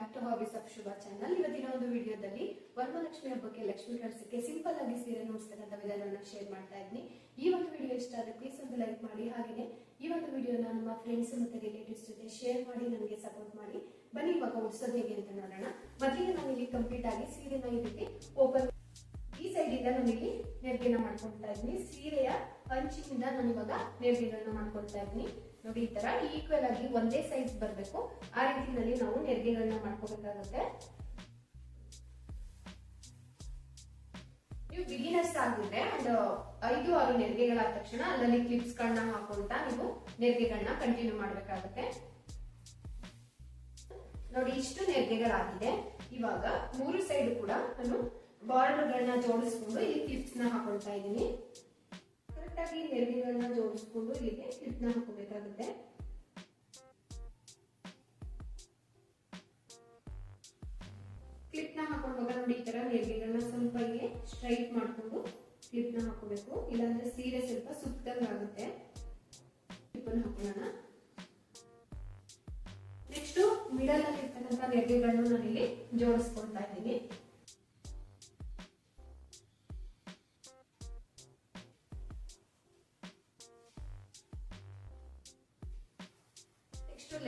Back to Shubha channel ಇವತ್ತಿನ ಒಂದು ವಿಡಿಯೋದಲ್ಲಿ ವರಮಹಾಲಕ್ಷ್ಮಿ ಹಬ್ಬಕ್ಕೆ ಲಕ್ಷ್ಮಿ ಕಳಿಸಕ್ಕೆ ಸಿಂಪಲ್ ಆಗಿ ಸೀರೆ ನೋಡಿಸ್ತಕ್ಕಂಥ ವಿಧಾನವನ್ನ ಶೇರ್ ಮಾಡ್ತಾ ಇದ್ದೀನಿ. ಈ ಒಂದು ವಿಡಿಯೋ ಇಷ್ಟ ಆದರೆ ಪ್ಲೀಸ್ ಒಂದು ಲೈಕ್ ಮಾಡಿ. ಹಾಗೆಯೇ ಈ ಒಂದು ವಿಡಿಯೋನ ನಮ್ಮ ಫ್ರೆಂಡ್ಸ್ ಮತ್ತೆ ರಿಲೇಟಿವ್ಸ್ ಜೊತೆ ಶೇರ್ ಮಾಡಿ ನನಗೆ ಸಪೋರ್ಟ್ ಮಾಡಿ. ಬನ್ನಿ ಇವಾಗ ಉಡ್ಸೋದು ಹೇಗೆ ಅಂತ ನೋಡೋಣ. ಮೊದಲಿಗೆ ನಾನು ಇಲ್ಲಿ ಕಂಪ್ಲೀಟ್ ಆಗಿ ಸೀರೆನ ಈ ರೀತಿ ಓಪನ್ ಈ ಸೈಡ್ ಇಂದ ನಾನು ಇಲ್ಲಿ ನೆರಗಿನ ಮಾಡ್ಕೊಳ್ತಾ ಇದ್ದೀನಿ. ಸೀರೆಯ ಅಂಚಿನಿಂದ ನಾನು ಇವಾಗ ನೆರವಿನ ಮಾಡ್ಕೊಳ್ತಾ ಇದ್ದೀನಿ. ನೋಡಿ, ಈ ತರ ಈಕ್ವಲ್ ಆಗಿ ಒಂದೇ ಸೈಜ್ ಬರಬೇಕು. ಆ ರೀತಿಯಲ್ಲಿ ನಾವು ನೆರಿಗೆಗಳನ್ನ ಮಾಡ್ಕೋಬೇಕಾಗುತ್ತೆ. ನೀವು ಬಿಗಿನರ್ಸ್ ಆಗಿದ್ರೆ ಒಂದು ಐದು, ಆರು ನೆರಿಗೆಗಳಾದ ತಕ್ಷಣ ಅಲ್ಲಲ್ಲಿ ಕ್ಲಿಪ್ಸ್ ಗಳನ್ನ ಹಾಕೊಂತ ನೀವು ನೆರಿಗೆಗಳನ್ನ ಕಂಟಿನ್ಯೂ ಮಾಡ್ಬೇಕಾಗುತ್ತೆ. ನೋಡಿ, ಇಷ್ಟು ನೆರಿಗೆಗಳಾಗಿದೆ. ಇವಾಗ ಮೂರು ಸೈಡ್ ಕೂಡ ನಾನು ಬಾರ್ಡರ್ಗಳನ್ನ ಜೋಡಿಸ್ಕೊಂಡು ಇಲ್ಲಿ ಕ್ಲಿಪ್ಸ್ನ ಹಾಕೊಳ್ತಾ ಇದ್ದೀನಿ. ಕರೆಕ್ಟ್ ಆಗಿ ಜೋಡಿಸ್ಕೊಂಡು ಇಲ್ಲಿಗೆ ಕ್ಲಿಪ್ನ ಹಾಕೋಬೇಕಾಗುತ್ತೆ ಕ್ಲಿಪ್ನ ಹಾಕೊಂಡಾಗ ನೋಡಿ ಈ ತರ ನೆರಿಗೆಗಳನ್ನ ಸ್ವಲ್ಪ ಇಲ್ಲಿ ಸ್ಟ್ರೈಟ್ ಮಾಡಿಕೊಂಡು ಕ್ಲಿಪ್ನ ಹಾಕೋಬೇಕು ಇಲ್ಲಾಂದ್ರೆ ಸೀರೆ ಸ್ವಲ್ಪ ಸುತ್ತಂಗ್ ಆಗುತ್ತೆ. ಹಾಕೊಳ್ಳೋಣ. ನೆಕ್ಸ್ಟ್ ಮಿಡಲ್ ಅಲ್ಲಿ ಇರ್ತಕ್ಕಂಥ ನಾನು ನಾನಿಲ್ಲಿ ಜೋಡಿಸ್ಕೊಳ್ತಾ ಇದ್ದೀನಿ.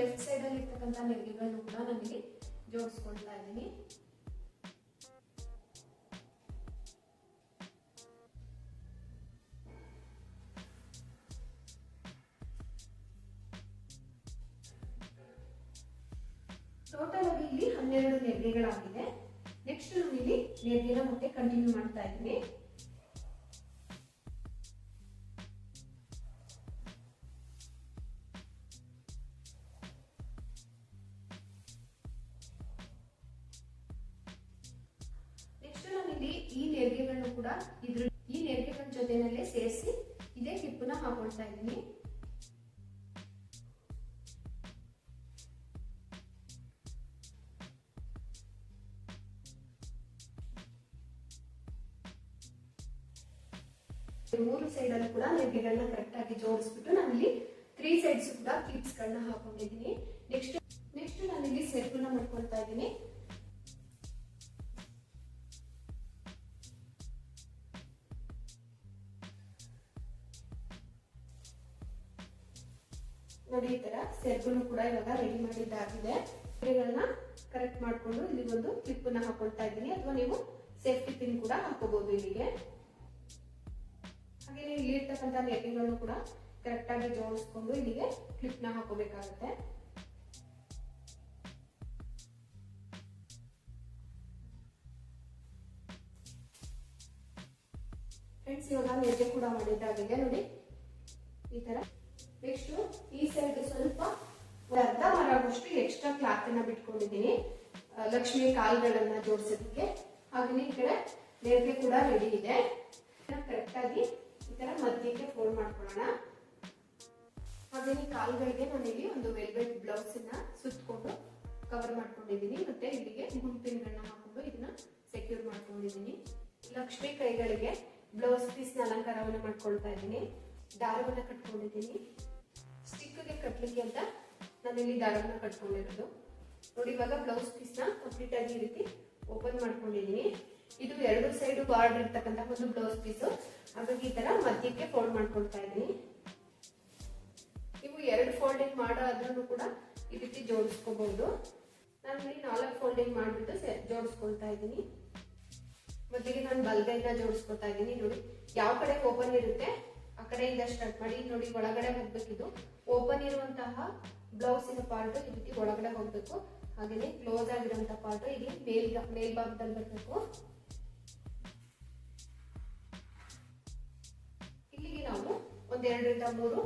ಲೆಫ್ಟ್ ಸೈಡ್ ಅಲ್ಲಿ ಇರ್ತಕ್ಕಂಥ ನೆರಿಗೆಗಳನ್ನು ಕೂಡ ನನಗೆ ಜೋಡಿಸ್ಕೊಳ್ತಾ ಇದ್ದೀನಿ. ಟೋಟಲ್ ಆಗಿ ಇಲ್ಲಿ ಹನ್ನೆರಡು ನೆರಿಗೆಗಳಾಗಿದೆ ನೆಕ್ಸ್ಟ್ ನಾನು ಇಲ್ಲಿ ನೆರಿಗೆನ ಮತ್ತೆ ಕಂಟಿನ್ಯೂ ಮಾಡ್ತಾ ಇದ್ದೀನಿ. ನೆರಿಗೆಗಳನ್ನು ಕೂಡ ಇದ್ರ ಈ ನೆರಿಗೆಗಳ ಜೊತೆನಲ್ಲೇ ಸೇರಿಸಿ ಇದೇ ಕಿಪ್ಪನ್ನ ಹಾಕೊಳ್ತಾ ಇದ್ದೀನಿ. ಮೂರು ಸೈಡ್ ಅಲ್ಲೂ ಕೂಡ ನೆರಿಗೆಗಳನ್ನ ಕರೆಕ್ಟ್ ಆಗಿ ಜೋಡಿಸ್ಬಿಟ್ಟು ನಾನು ಇಲ್ಲಿ ತ್ರೀ ಸೈಡ್ಸ್ ಕೂಡ ಕ್ಲಿಪ್ಸ್ ಗಳನ್ನ ಹಾಕೊಂಡಿದ್ದೀನಿ. ನೆಕ್ಸ್ಟ್ ನೆಕ್ಸ್ಟ್ ನಾನಿಲ್ಲಿ ಸೆರ್ಪನ್ನ ಮಾಡ್ಕೊಳ್ತಾ ಇದ್ದೀನಿ. ನೋಡಿ, ಈ ತರ ಸೆರ್ಗನ್ನು ಕೂಡ ಇವಾಗ ರೆಡಿ ಮಾಡಿದ್ದಾಗಿದೆ. ಕುರಿಗಳನ್ನ ಕರೆಕ್ಟ್ ಮಾಡ್ಕೊಂಡು ಇಲ್ಲಿ ಒಂದು ಕ್ಲಿಪ್ನ ಹಾಕೊಳ್ತಾ ಇದ್ದೀನಿ. ಅಥವಾ ನೀವು ಸೇಫ್ಟಿ ಪಿನ್ ಕೂಡ ಹಾಕೋಬಹುದು ಇಲ್ಲಿಗೆ. ಹಾಗೆ ಇಲ್ಲಿ ಇರ್ತಕ್ಕಂತ ನೆಟ್ಟಿಗಳನ್ನು ಕೂಡ ಕರೆಕ್ಟ್ ಆಗಿ ಜೋಡಿಸ್ಕೊಂಡು ಇಲ್ಲಿಗೆ ಕ್ಲಿಪ್ನ ಹಾಕೋಬೇಕಾಗುತ್ತೆ. ಫ್ರೆಂಡ್ಸ್ ಇವಾಗ ಮೆಜೆ ಕೂಡ ಮಾಡಿದ್ದಾಗಿದೆ. ನೋಡಿ, ಈ ತರ. ನೆಕ್ಸ್ಟ್ ಈ ಸೈಡ್ ಸ್ವಲ್ಪ ಅರ್ಧ ಮರ ಎಕ್ಸ್ಟ್ರಾ ಕ್ಲಾತ್ ಅನ್ನ ಬಿಟ್ಕೊಂಡಿದ್ದೀನಿ. ಲಕ್ಷ್ಮಿ ಕಾಲ್ಗಳನ್ನ ಜೋಡಿಸೋದಕ್ಕೆ. ಹಾಗೆ ಈ ಕಡೆ ನೆರಿಗೆ ಕೂಡ ರೆಡಿ ಇದೆ. ಕರೆಕ್ಟ್ ಆಗಿ ಈ ತರ ಮಧ್ಯಕ್ಕೆ ಫೋಲ್ಡ್ ಮಾಡ್ಕೊಳ್ಳೋಣ. ಹಾಗೆ ಕಾಲ್ಗಳಿಗೆ ನಾನು ಇಲ್ಲಿ ಒಂದು ವೆಲ್ವೆಟ್ ಬ್ಲೌಸ್ ಅನ್ನ ಸುತ್ತಕೊಂಡು ಕವರ್ ಮಾಡ್ಕೊಂಡಿದ್ದೀನಿ. ಮತ್ತೆ ಇಲ್ಲಿಗೆ ಗುಂಪಿನ್ಗಳನ್ನ ಹಾಕೊಂಡು ಇದನ್ನ ಸೆಕ್ಯೂರ್ ಮಾಡ್ಕೊಂಡಿದ್ದೀನಿ. ಲಕ್ಷ್ಮಿ ಕೈಗಳಿಗೆ ಬ್ಲೌಸ್ ಪೀಸ್ನ ಅಲಂಕಾರವನ್ನು ಮಾಡ್ಕೊಳ್ತಾ ಇದ್ದೀನಿ. ದಾರವನ್ನ ಕಟ್ಕೊಂಡಿದ್ದೀನಿ. ಸ್ಟಿಕ್ಗೆ ಕಟ್ಲಿಕ್ಕೆ ಅಂತ ನಾನು ಇಲ್ಲಿ ದಾರವನ್ನ ಕಟ್ಕೊಂಡಿರೋದು. ನೋಡಿ, ಇವಾಗ ಬ್ಲೌಸ್ ಪೀಸ್ನ ಕಂಪ್ಲೀಟ್ ಆಗಿ ಈ ರೀತಿ ಓಪನ್ ಮಾಡ್ಕೊಂಡಿದ್ದೀನಿ. ಇದು ಎರಡು ಸೈಡು ಬಾರ್ಡರ್ ಇರ್ತಕ್ಕಂಥ ಒಂದು ಬ್ಲೌಸ್ ಪೀಸು ಹಾಗಾಗಿ ಈ ತರ ಮಧ್ಯಕ್ಕೆ ಫೋಲ್ಡ್ ಮಾಡ್ಕೊಳ್ತಾ ಇದ್ದೀನಿ. ನೀವು ಎರಡು ಫೋಲ್ಡಿಂಗ್ ಮಾಡಾದ್ರೂ ಕೂಡ ಈ ರೀತಿ ಜೋಡಿಸ್ಕೋಬಹುದು. ನಾನು ಇಲ್ಲಿ ನಾಲ್ಕು ಫೋಲ್ಡಿಂಗ್ ಮಾಡಿಬಿಟ್ಟು ಜೋಡಿಸ್ಕೊಳ್ತಾ ಇದ್ದೀನಿ. ಮೊದಲಿಗೆ ನಾನು ಬಲ್ಗೈನ ಜೋಡಿಸ್ಕೊತಾ ಇದ್ದೀನಿ. ನೋಡಿ, ಯಾವ ಕಡೆ ಓಪನ್ ಇರುತ್ತೆ, ಆ ಕಡೆಯಿಂದ ಸ್ಟಾರ್ಟ್ ಮಾಡಿ, ನೋಡಿ, ಒಳಗಡೆ ಹೋಗ್ಬೇಕಿದು. ಓಪನ್ ಇರುವಂತಹ ಬ್ಲೌಸಿನ ಪಾರ್ಟ್ ಈ ರೀತಿ ಒಳಗಡೆ ಹೋಗ್ಬೇಕು. ಹಾಗೇನೆ ಕ್ಲೋಸ್ ಆಗಿರುವಂತಹ ಪಾರ್ಟ್ ಇಲ್ಲಿ ಮೇಲ್ ಮೇಲ್ಭಾಗದಲ್ಲಿ ಬರ್ಬೇಕು. ಇಲ್ಲಿಗೆ ನಾವು ಒಂದೆರಡರಿಂದ ಮೂರು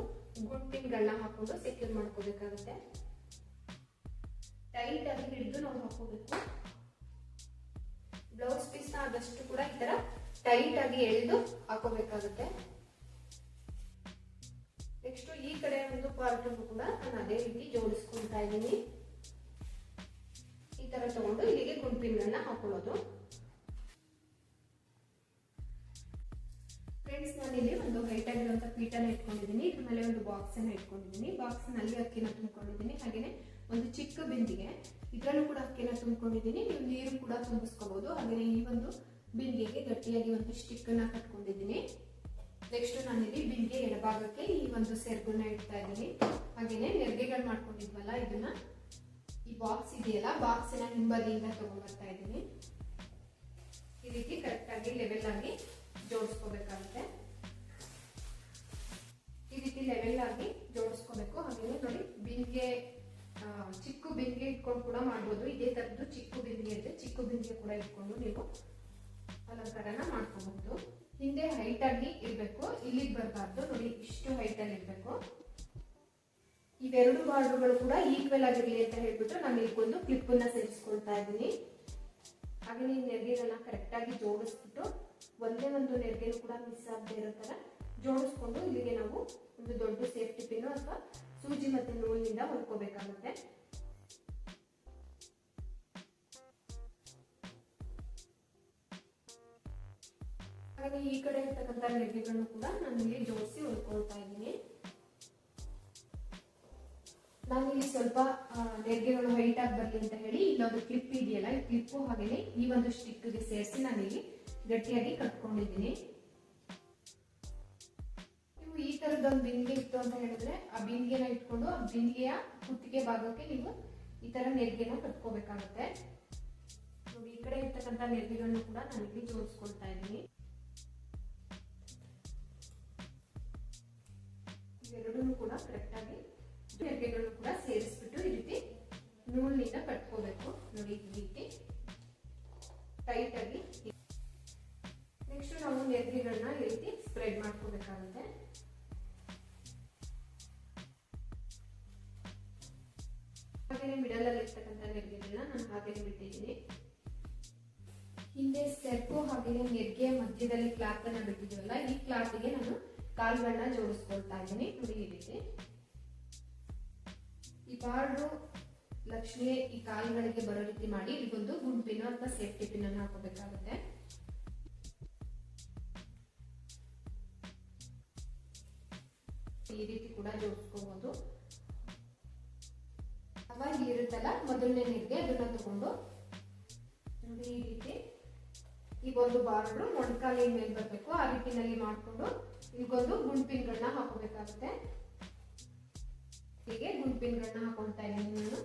ಗುಂಪಿನ್ಗಳನ್ನ ಹಾಕೊಂಡು ಸೆಕ್ಯೂರ್ ಮಾಡ್ಕೋಬೇಕಾಗುತ್ತೆ. ಟೈಟ್ ಆಗಿ ಹಿಡಿದು ನಾವು ಹಾಕೋಬೇಕು. ಬ್ಲೌಸ್ ಪೀಸ್ ಆದಷ್ಟು ಕೂಡ ಈ ತರ ಟೈಟ್ ಆಗಿ ಎಳೆದು ಹಾಕೋಬೇಕಾಗುತ್ತೆ. ನೆಕ್ಸ್ಟ್ ಈ ಕಡೆ ಒಂದು ಪಾರ್ಟ್ ಕೂಡ ನಾನು ಅದೇ ರೀತಿ ಜೋಡಿಸ್ಕೊಳ್ತಾ ಇದ್ದೀನಿ. ಈ ತರ ತಗೊಂಡು ಇಲ್ಲಿಗೆ ಕುಂಪಿನ ಹಾಕೊಳ್ಳೋದು. ಫ್ರೆಂಡ್ಸ್ ಇಲ್ಲಿ ಒಂದು ಹೈಟ್ ಆಗಿರುವಂತ ಪೀಠನ ಇಟ್ಕೊಂಡಿದ್ದೀನಿ. ಇದ್ರ ಮೇಲೆ ಒಂದು ಬಾಕ್ಸ್ ಅನ್ನ ಇಟ್ಕೊಂಡಿದ್ದೀನಿ. ಬಾಕ್ಸ್ನಲ್ಲಿ ಅಕ್ಕಿನ ತುಂಬಿಕೊಂಡಿದ್ದೀನಿ. ಹಾಗೇನೆ ಒಂದು ಚಿಕ್ಕ ಬಿಂದಿಗೆ ಇದರಲ್ಲೂ ಕೂಡ ಅಕ್ಕಿನ ತುಂಬಿಕೊಂಡಿದ್ದೀನಿ. ನೀವು ನೀರು ಕೂಡ ತುಂಬಿಸ್ಕೋಬಹುದು ಹಾಗೆ ಈ ಒಂದು ಬಿಂದಿಗೆಗೆ ಗಟ್ಟಿಯಾಗಿ ಒಂದು ಸ್ಟಿಕ್ ಅನ್ನ ಕಟ್ಕೊಂಡಿದ್ದೀನಿ. ನೆಕ್ಸ್ಟ್ ನಾನಿಲ್ಲಿ ಬಿಂದಿಗೆ ಎಡಭಾಗಕ್ಕೆ ಈ ಒಂದು ಸೆರ್ಗುನ ಇಡ್ತಾ ಇದ್ದೀನಿ. ಹಾಗೇನೆ ನೆರಿಗೆಗಳು ಮಾಡ್ಕೊಂಡಿದ್ವಲ್ಲ, ಇದನ್ನ ಈ ಬಾಕ್ಸ್ ಇದೆಯಲ್ಲ ಬಾಕ್ಸಿನ ಹಿಂಬದಿಯಿಂದ ತಗೊಂಡ್ಬರ್ತಾ ಇದ್ದೀನಿ. ಈ ರೀತಿ ಕರೆಕ್ಟ್ ಆಗಿ ಲೆವೆಲ್ ಆಗಿ ಜೋಡಿಸ್ಕೋಬೇಕಾಗುತ್ತೆ. ಈ ರೀತಿ ಲೆವೆಲ್ ಆಗಿ ಜೋಡಿಸ್ಕೋಬೇಕು. ಹಾಗೇನೆ ನೋಡಿ, ಬಿಂದಿಗೆ ಚಿಕ್ಕ ಬಿಂದಿಗೆ ಇಟ್ಕೊಂಡು ಕೂಡ ಮಾಡ್ಬೋದು. ಇದೇ ತರದ್ದು ಚಿಕ್ಕ ಬಿಂದಿಗೆ ಇದೆ. ಚಿಕ್ಕ ಬಿಂದಿಗೆ ಕೂಡ ಇಟ್ಕೊಂಡು ನೀವು ಅಲಂಕಾರನ ಮಾಡ್ಕೋಬಹುದು. ಹಿಂದೆ ಹೈಟ್ ಆಗಿ ಇರಬೇಕು. ಇಲ್ಲಿಗೆ ಬರಬಾರ್ದು. ನೋಡಿ, ಇಷ್ಟು ಹೈಟ್ ಅಲ್ಲಿ ಇರಬೇಕು. ಇವೆರಡು ಬಾರ್ಡರ್ಗಳು ಕೂಡ ಈಕ್ವಲ್ ಆಗಿರಲಿ ಅಂತ ಹೇಳ್ಬಿಟ್ಟು ನಾನು ಒಂದು ಕ್ಲಿಪ್ ಅನ್ನ ಸೇರಿಸ್ಕೊಳ್ತಾ ಇದ್ದೀನಿ. ಹಾಗೆ ಈ ನೆರಿಗೆಗಳನ್ನ ಕರೆಕ್ಟ್ ಆಗಿ ಜೋಡಿಸ್ಬಿಟ್ಟು ಒಂದೇ ಒಂದು ನೆರಿಗೆನೂ ಕೂಡ ಮಿಸ್ ಆಗದೆ ಇರೋ ತರ ಜೋಡಿಸ್ಕೊಂಡು ಇಲ್ಲಿಗೆ ನಾವು ಒಂದು ದೊಡ್ಡ ಸೇಫ್ಟಿ ಪಿನ್ ಅಥವಾ ಸೂಜಿ ಮತ್ತೆ ನೂಲಿನಿಂದ ಹೊಲ್ಕೋಬೇಕಾಗುತ್ತೆ. ಹಾಗೆ ಈ ಕಡೆ ಇರ್ತಕ್ಕಂಥ ರೆಡ್ಡಿಗಳನ್ನು ಕೂಡ ನಾನು ಇಲ್ಲಿ ಜೋಡಿಸಿ ಹೊಲ್ಕೊಳ್ತಾ ಇದ್ದೀನಿ. ನಾನು ಇಲ್ಲಿ ಸ್ವಲ್ಪ ಆ, ನೆರಿಗೆಗಳು ಹೈಟ್ ಆಗಿ ಬರಲಿ ಅಂತ ಹೇಳಿ ಇಲ್ಲೊಂದು ಕ್ಲಿಪ್ ಇದೆಯಲ್ಲ ಈ ಕ್ಲಿಪ್ಪು ಹಾಗೇನೆ ಈ ಒಂದು ಸ್ಟಿಕ್ಗೆ ಸೇರಿಸಿ ನಾನು ಇಲ್ಲಿ ಗಟ್ಟಿಯಾಗಿ ಕಟ್ಕೊಂಡಿದ್ದೀನಿ. ನೀವು ಈ ತರದೊಂದು ಬಿಂದಿಗೆ ಇತ್ತು ಅಂತ ಹೇಳಿದ್ರೆ ಆ ಬಿಂದಿಗೆನ ಇಟ್ಕೊಂಡು ಆ ಬಿಂದಿಗೆಯ ಕುತ್ತಿಗೆ ಭಾಗಕ್ಕೆ ನೀವು ಈ ತರ ನೆರಿಗೆನ ಕಟ್ಕೋಬೇಕಾಗುತ್ತೆ. ಈ ಕಡೆ ಇರ್ತಕ್ಕಂಥ ನೆರಿಗೆಗಳನ್ನು ಕೂಡ ನಾನು ಇಲ್ಲಿ ಜೋಡಿಸ್ಕೊಳ್ತಾ ಇದ್ದೀನಿ. ಇವೆರಡೂ ಕೂಡ ಕರೆಕ್ಟ್ ಆಗಿ ನೆರಿಗೆಗಳನ್ನು ಕೂಡ ಸೇರಿಸ್ಬಿಟ್ಟು ಈ ರೀತಿ ನೂಲಿನಿಂದ ಕಟ್ಕೋಬೇಕು. ನೋಡಿ ಈ ರೀತಿ ಟೈಟ್ ಆಗಿ. ನೆಕ್ಸ್ಟ್ ನಾವು ನೆರಿಗೆಗಳನ್ನ ಈ ರೀತಿ ಸ್ಪ್ರೆಡ್ ಮಾಡ್ಕೋಬೇಕಾಗುತ್ತೆ. ಹಾಗೆ ಮಿಡಲ್ ಅಲ್ಲಿ ಇರ್ತಕ್ಕಂಥ ನೆರಿಗೆಗಳನ್ನ ನಾನು ಹಾಗೆ ಬಿಟ್ಟಿದ್ದೀನಿ. ಹಿಂದೆ ಸೆರ್ಪು ಹಾಗೆ ನೆರಿಗೆ ಮಧ್ಯದಲ್ಲಿ ಕ್ಲಾತ್ ಅನ್ನ ಈ ಕ್ಲಾತ್ಗೆ ನಾನು ಕಾಲ್ಗಳನ್ನ ಜೋಡಿಸ್ಕೊಳ್ತಾ ಇದ್ದೀನಿ. ನೋಡಿ ಈ ರೀತಿ. ಈ ಬಾರ್ಡು ಲಕ್ಷ್ಮಿ ಈ ಕಾಲುಗಳಿಗೆ ಬರೋ ರೀತಿ ಮಾಡಿ ಇಲ್ಲಿಗೊಂದು ಗುಂಪಿನ ಅಥವಾ ಸೇಫ್ಟಿ ಪಿನ್ ಅನ್ನು ಹಾಕೋಬೇಕಾಗುತ್ತೆ. ಈ ರೀತಿ ಕೂಡ ಜೋಡಿಸ್ಕೋಬಹುದು ಇಲ್ಲಿ ಇರುತ್ತಲ್ಲ, ಮೊದಲನೇ ನೀರಿಗೆ ಅದನ್ನ ತಗೊಂಡು ನೋಡಿ ಈ ರೀತಿ. ಈಗ ಒಂದು ಬಾರ್ಡ್ರು ಮೊಣಕಾಲಿ ಮೇಲೆ ಬರಬೇಕು. ಆ ರೀತಿನಲ್ಲಿ ಮಾಡ್ಕೊಂಡು ಈಗೊಂದು ಗುಂಪಿನ್ಗಳನ್ನ ಹಾಕೋಬೇಕಾಗುತ್ತೆ. ಹೀಗೆ ಗುಂಪಿನ್ಗಳನ್ನ ಹಾಕೊಳ್ತಾ ಇದ್ದೀನಿ ನಾನು.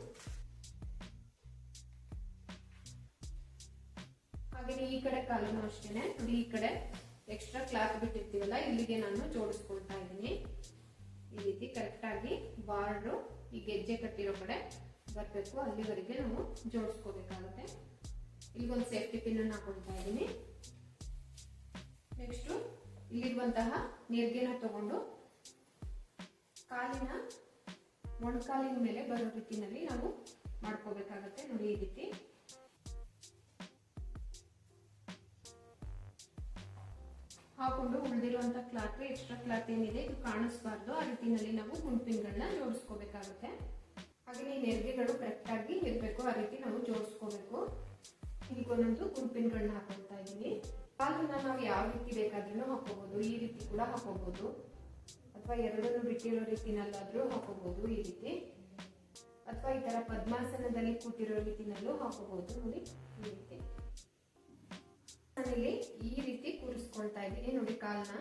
ಹಾಗೆ ಈ ಕಡೆ ಕಾಲನ್ನು ಅಷ್ಟೇನೆ. ನೋಡಿ, ಈ ಕಡೆ ಎಕ್ಸ್ಟ್ರಾ ಕ್ಲಾತ್ ಬಿಟ್ಟಿರ್ತೀವಲ್ಲ, ಇಲ್ಲಿಗೆ ನಾನು ಜೋಡಿಸ್ಕೊಳ್ತಾ ಇದ್ದೀನಿ. ಈ ರೀತಿ ಕರೆಕ್ಟ್ ಆಗಿ ಬಾರ್ಡ್ರು ಈ ಗೆಜ್ಜೆ ಕಟ್ಟಿರೋ ಕಡೆ ಬರಬೇಕು. ಅಲ್ಲಿವರೆಗೆ ನಾವು ಜೋಡಿಸ್ಕೋಬೇಕಾಗುತ್ತೆ. ಇಲ್ಲಿಗೊಂದು ಸೇಫ್ಟಿ ಪಿನ್ ಹಾಕೊಳ್ತಾ ಇದ್ದೀನಿ. ಇಲ್ಲಿರುವಂತಹ ನೀರ್ಗೆನ ತಗೊಂಡು ಕಾಲಿನ ಮೊಣಕಾಲಿನ ಮೇಲೆ ಬರೋ ರೀತಿನಲ್ಲಿ ನಾವು ಮಾಡ್ಕೋಬೇಕಾಗತ್ತೆ ನೋಡಿ ಈ ರೀತಿ. ಹಾಕೊಂಡು ಉಳಿದಿರುವಂತ ಕ್ಲಾತ್, ಎಕ್ಸ್ಟ್ರಾ ಕ್ಲಾತ್ ಏನಿದೆ ಇದು ಕಾಣಿಸ್ಬಾರ್ದು. ಆ ರೀತಿನಲ್ಲಿ ನಾವು ಗುಂಪಿನ್ಗಳನ್ನ ಜೋಡಿಸ್ಕೋಬೇಕಾಗುತ್ತೆ. ಹಾಗೆ ನೆರಿಗೆಗಳು ಕರೆಕ್ಟ್ ಆಗಿ ಇರಬೇಕು. ಆ ರೀತಿ ನಾವು ಜೋಡಿಸ್ಕೋಬೇಕು. ಇದಕ್ಕೊಂದೊಂದು ಗುಂಪಿನ್ಗಳನ್ನ ಹಾಕೊಳ್ತಾ ಇದ್ದೀನಿ. ಕಾಲನ್ನ ನಾವು ಯಾವ ರೀತಿ ಬೇಕಾದ್ರೂ ಹಾಕೋಬಹುದು ಈ ರೀತಿ ಕೂಡ ಹಾಕೋಬಹುದು ಅಥವಾ ಎರಡನ್ನು ಬಿಟ್ಟಿರೋ ರೀತಿನಲ್ಲಾದ್ರೂ ಹಾಕೋಬಹುದು ಈ ರೀತಿ. ಅಥವಾ ಈ ತರ ಪದ್ಮಾಸನದಲ್ಲಿ ಕೂತಿರೋ ರೀತಿನಲ್ಲೂ ಹಾಕೋಬಹುದು ನೋಡಿ ಈ ರೀತಿ. ನಾನಿಲ್ಲಿ ಈ ರೀತಿ ಕೂರಿಸ್ಕೊಳ್ತಾ ಇದ್ದೀನಿ. ನೋಡಿ ಕಾಲ್ನ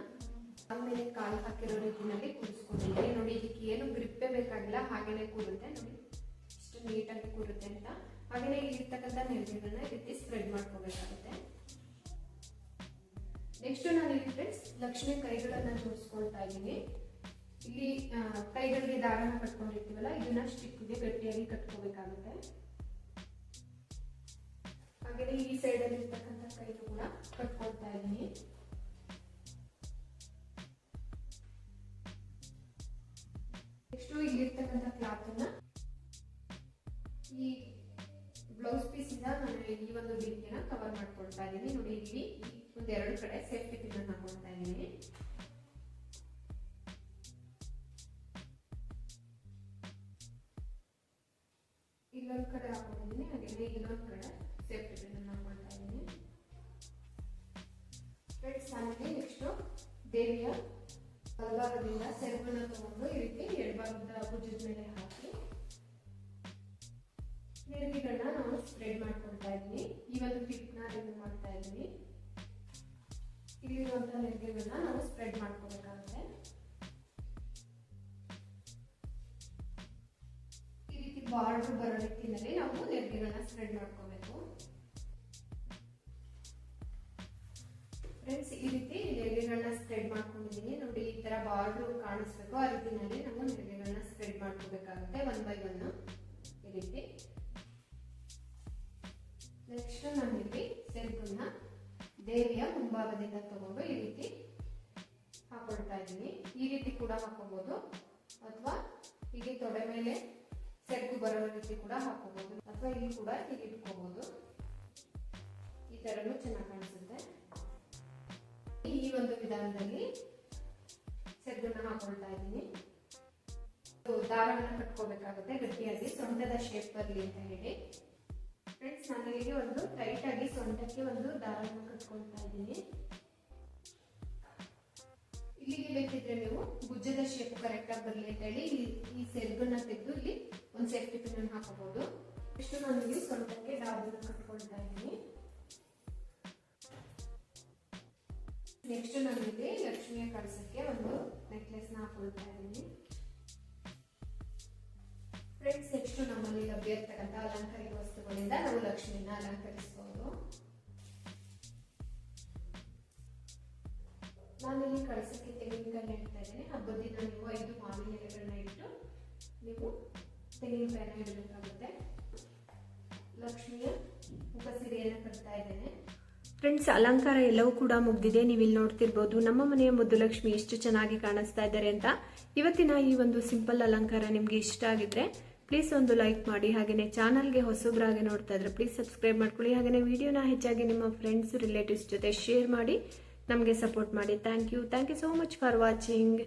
ಆಮೇಲೆ ಕಾಲ್ ಹಾಕಿರೋ ರೀತಿನಲ್ಲಿ ಕೂರಿಸ್ಕೊಂಡಿದ್ದೀನಿ. ನೋಡಿ ಇದಕ್ಕೆ ಏನು ಗ್ರಿಪ್ಪೇ ಬೇಕಾಗಿಲ್ಲ, ಹಾಗೇನೆ ಕೂರುತ್ತೆ. ನೋಡಿ, ಇಷ್ಟು ನೀಟಾಗಿ ಕೂರುತ್ತೆ ಅಂತ. ಹಾಗೇನೆ ಇಲ್ಲಿರ್ತಕ್ಕಂಥ ನೆರಳುಗಳನ್ನ ಈ ರೀತಿ ಸ್ಪ್ರೆಡ್ ಮಾಡ್ಕೋಬೇಕಾಗುತ್ತೆ. ನೆಕ್ಸ್ಟ್ ನಾನು ಇಲ್ಲಿ ಫ್ರೆಂಡ್ಸ್ ಲಕ್ಷ್ಮಿ ಕೈಗಳನ್ನ ಜೋಡಿಸ್ಕೊಳ್ತಾ ಇದ್ದೀನಿ. ಇಲ್ಲಿ ಕೈಗಳಿಗೆ ದಾರನ ಕಟ್ಕೊಂಡಿರ್ತೀವಲ್ಲ, ಇದನ್ನ ಸ್ಟಿಕ್ಗೆ ಗಟ್ಟಿಯಾಗಿ ಕಟ್ಕೋಬೇಕಾಗುತ್ತೆ. ಹಾಗೆ ಈ ಸೈಡ್ ಅಲ್ಲಿ ಇರ್ತಕ್ಕಂಥ ಕೈಗೂ ಕೂಡ ಕಟ್ಕೊಳ್ತಾ ಇದ್ದೀನಿ. ನೆಕ್ಸ್ಟ್ ಇಲ್ಲಿರ್ತಕ್ಕಂಥ ಕ್ಲಾತ್ ಅನ್ನ ಈ ಬ್ಲೌಸ್ ಪೀಸ್ ಇಂದ ನಾನು ಈ ಒಂದು ಬಿಂದಿಗೆನ ಕವರ್ ಮಾಡ್ಕೊಳ್ತಾ ಇದ್ದೀನಿ. ನೋಡಿ ಇಲ್ಲಿ ಒಂದ್ ಎರಡು ಕಡೆ ಸೇಫ್ಟಿ ಪಿನ್ ಹಾಕೊಳ್ತಾ ಇದ್ದೀನಿ. ಇಲ್ಲೊಂದ್ ಕಡೆ ಹಾಕೊಂಡಿದ್ದೀನಿ ಹಾಗೆ ಇನ್ನೊಂದು ಕಡೆ ಸೇಫ್ಟಿ ಪಿನ್ ಹಾಕೊಳ್ತಾ ಇದ್ದೀನಿ. ಫ್ರೆಂಡ್ಸ್ ನಾನಿಲ್ಲಿ ನೆಕ್ಸ್ಟ್ ದೇವಿಯ ಬಲಭಾಗದಿಂದ ಸೆರಗನ್ನ ತಗೊಂಡು ಈ ರೀತಿ ಎಡಭಾಗದ ಭುಜದ ಮೇಲೆ ಹಾಕಿ ನೆರಿಗೆಗಳನ್ನ ನಾವು ಸ್ಪ್ರೆಡ್ ಮಾಡ್ಕೊಳ್ತಾ ಇದ್ದೀನಿ. ಈ ಒಂದು ಟಿಪ್ನ ರಿಮೂವ್ ಮಾಡ್ತಾ ಇದ್ದೀನಿ. ಇಲ್ಲಿರುವಂತ ನೆರಿಗೆಗಳನ್ನ ನಾವು ಸ್ಪ್ರೆಡ್ ಮಾಡ್ಕೋಬೇಕಾಗುತ್ತೆ. ಈ ರೀತಿ ಬಾರ್ಡರ್ ಬರೋ ರೀತಿಯಲ್ಲಿ ನಾವು ನೆರಿಗೆಗಳನ್ನ ಸ್ಪ್ರೆಡ್ ಮಾಡ್ಕೋಬೇಕು. ಫ್ರೆಂಡ್ಸ್ ಈ ರೀತಿ ನೆರಿಗೆಗಳನ್ನ ಸ್ಪ್ರೆಡ್ ಮಾಡ್ಕೊಂಡಿದ್ದೀನಿ. ನೋಡಿ, ಈ ತರ ಬಾರ್ಡರ್ ಕಾಣಿಸ್ಬೇಕು. ಆ ರೀತಿಯಲ್ಲಿ ನಾವು ನೆರಿಗೆಗಳನ್ನ ಸ್ಪ್ರೆಡ್ ಮಾಡ್ಕೋಬೇಕಾಗುತ್ತೆ ಒನ್ ಬೈ ಒನ್ ಈ ರೀತಿ. ನೆಕ್ಸ್ಟ್ ನಾನಿಲ್ಲಿ ಸೆಲ್ಫನ್ನ ದೇವಿಯ ಮುಂಭಾಗದಿಂದ ತಗೊಂಡು ಈ ರೀತಿ ಹಾಕೊಳ್ತಾ ಇದ್ದೀನಿ. ಈ ರೀತಿ ಕೂಡ ಹಾಕೋಬಹುದು ಅಥವಾ ಹೀಗೆ ತೊಡೆ ಮೇಲೆ ಸೆರಗು ಬರೋ ರೀತಿ ಕೂಡ ಹಾಕೋಬಹುದು ಅಥವಾ ಇಲ್ಲಿ ಕೂಡ ಹೀಗೆ ಇಟ್ಕೋಬಹುದು ಈ ತರನು ಚೆನ್ನಾಗಿ ಕಾಣಿಸುತ್ತೆ. ಈ ಒಂದು ವಿಧಾನದಲ್ಲಿ ಸೆರಗನ್ನ ಹಾಕೊಳ್ತಾ ಇದ್ದೀನಿ. ದಾರವನ್ನು ಕಟ್ಕೋಬೇಕಾಗುತ್ತೆ. ಗಟ್ಟಿಯಾಗಿ ಸೊಂಟದ ಶೇಪ್ ಬರಲಿ ಅಂತ ಹೇಳಿ. ಫ್ರೆಂಡ್ಸ್ ನಾನು ಇಲ್ಲಿಗೆ ಒಂದು ಟೈಟ್ ಆಗಿ ಸೊಂಟಕ್ಕೆ ಒಂದು ದಾರವನ್ನು ಕಟ್ಕೊಳ್ತಾ ಇದ್ದೀನಿ. ಇಲ್ಲಿಗೆ ಬೇಕಿದ್ರೆ ನೀವು ಗುಜ್ಜದ ಶೇಪ್ ಕರೆಕ್ಟ್ ಆಗಿ ಬರಲಿ ಅಂತ ಹೇಳಿ ಈ- ಸೆರ್ಗನ್ನ ತೆಗೆದು ಇಲ್ಲಿ ಒಂದು ಸೇಫ್ಟಿ ಪಿನ್ ಅನ್ನು ಹಾಕಬಹುದು. ಇಷ್ಟು ನಾನು ಇಲ್ಲಿ ಸೊಂಟಕ್ಕೆ ದಾರವನ್ನು ಕಟ್ಕೊಳ್ತಾ ಇದ್ದೀನಿ. ನೆಕ್ಸ್ಟ್ ನಾನು ಇಲ್ಲಿ ಲಕ್ಷ್ಮಿಯ ಕಳಸಕ್ಕೆ ಒಂದು ನೆಕ್ಲೆಸ್ನ ಹಾಕೊಳ್ತಾ ಇದ್ದೀನಿ. ಫ್ರೆಂಡ್ಸ್ ನೆಕ್ಸ್ಟ್ ನಮ್ಮಲ್ಲಿ ಲಭ್ಯ ಇರ್ತಕ್ಕಂಥ ಅಲಂಕಾರಿಕ ವಸ್ತುಗಳಿಂದ ನಾವು ಲಕ್ಷ್ಮಿನ ಅಲಂಕರಿಸಬಹುದು ನಾನಿಲ್ಲಿ ಕಳಸಕ್ಕೆ ತೆಂಗಿನಕಾಯಿ ಇಡ್ತಾ ಇದ್ದೇನೆ. ಹಬ್ಬದ ದಿನ ನೀವು ಐದು ಮಾವಿನ ಎಲೆಗಳನ್ನ ಇಟ್ಟು ನೀವು ತೆಂಗಿನಕಾಯಿನ ಇಡಬೇಕಾಗುತ್ತೆ. ಲಕ್ಷ್ಮಿಯ ಉಪಸಿರಿಯನ್ನು ಕಟ್ತಾ ಇದ್ದೇನೆ. ಫ್ರೆಂಡ್ಸ್ ಅಲಂಕಾರ ಎಲ್ಲವೂ ಕೂಡ ಮುಗ್ದಿದೆ. ನೀವು ಇಲ್ಲಿ ನೋಡ್ತಿರ್ಬೋದು, ನಮ್ಮ ಮನೆಯ ಮುದ್ದು ಲಕ್ಷ್ಮಿ ಎಷ್ಟು ಚೆನ್ನಾಗಿ ಕಾಣಿಸ್ತಾ ಇದ್ದಾರೆ ಅಂತ. ಇವತ್ತಿನ ಈ ಒಂದು ಸಿಂಪಲ್ ಅಲಂಕಾರ ನಿಮ್ಗೆ ಇಷ್ಟ ಆಗಿದ್ರೆ ಪ್ಲೀಸ್ ಒಂದು ಲೈಕ್ ಮಾಡಿ ಹಾಗೆಯೇ ಚಾನಲ್ಗೆ ಹೊಸಬ್ರಾಗೆ ನೋಡ್ತಾ ಇದ್ರೆ ಪ್ಲೀಸ್ ಸಬ್ಸ್ಕ್ರೈಬ್ ಮಾಡ್ಕೊಳ್ಳಿ ಹಾಗೆಯೇ ವಿಡಿಯೋನ ಹೆಚ್ಚಾಗಿ ನಿಮ್ಮ ಫ್ರೆಂಡ್ಸ್ ರಿಲೇಟಿವ್ಸ್ ಜೊತೆ ಶೇರ್ ಮಾಡಿ, ನಮಗೆ ಸಪೋರ್ಟ್ ಮಾಡಿ. Thank you thank you so much for watching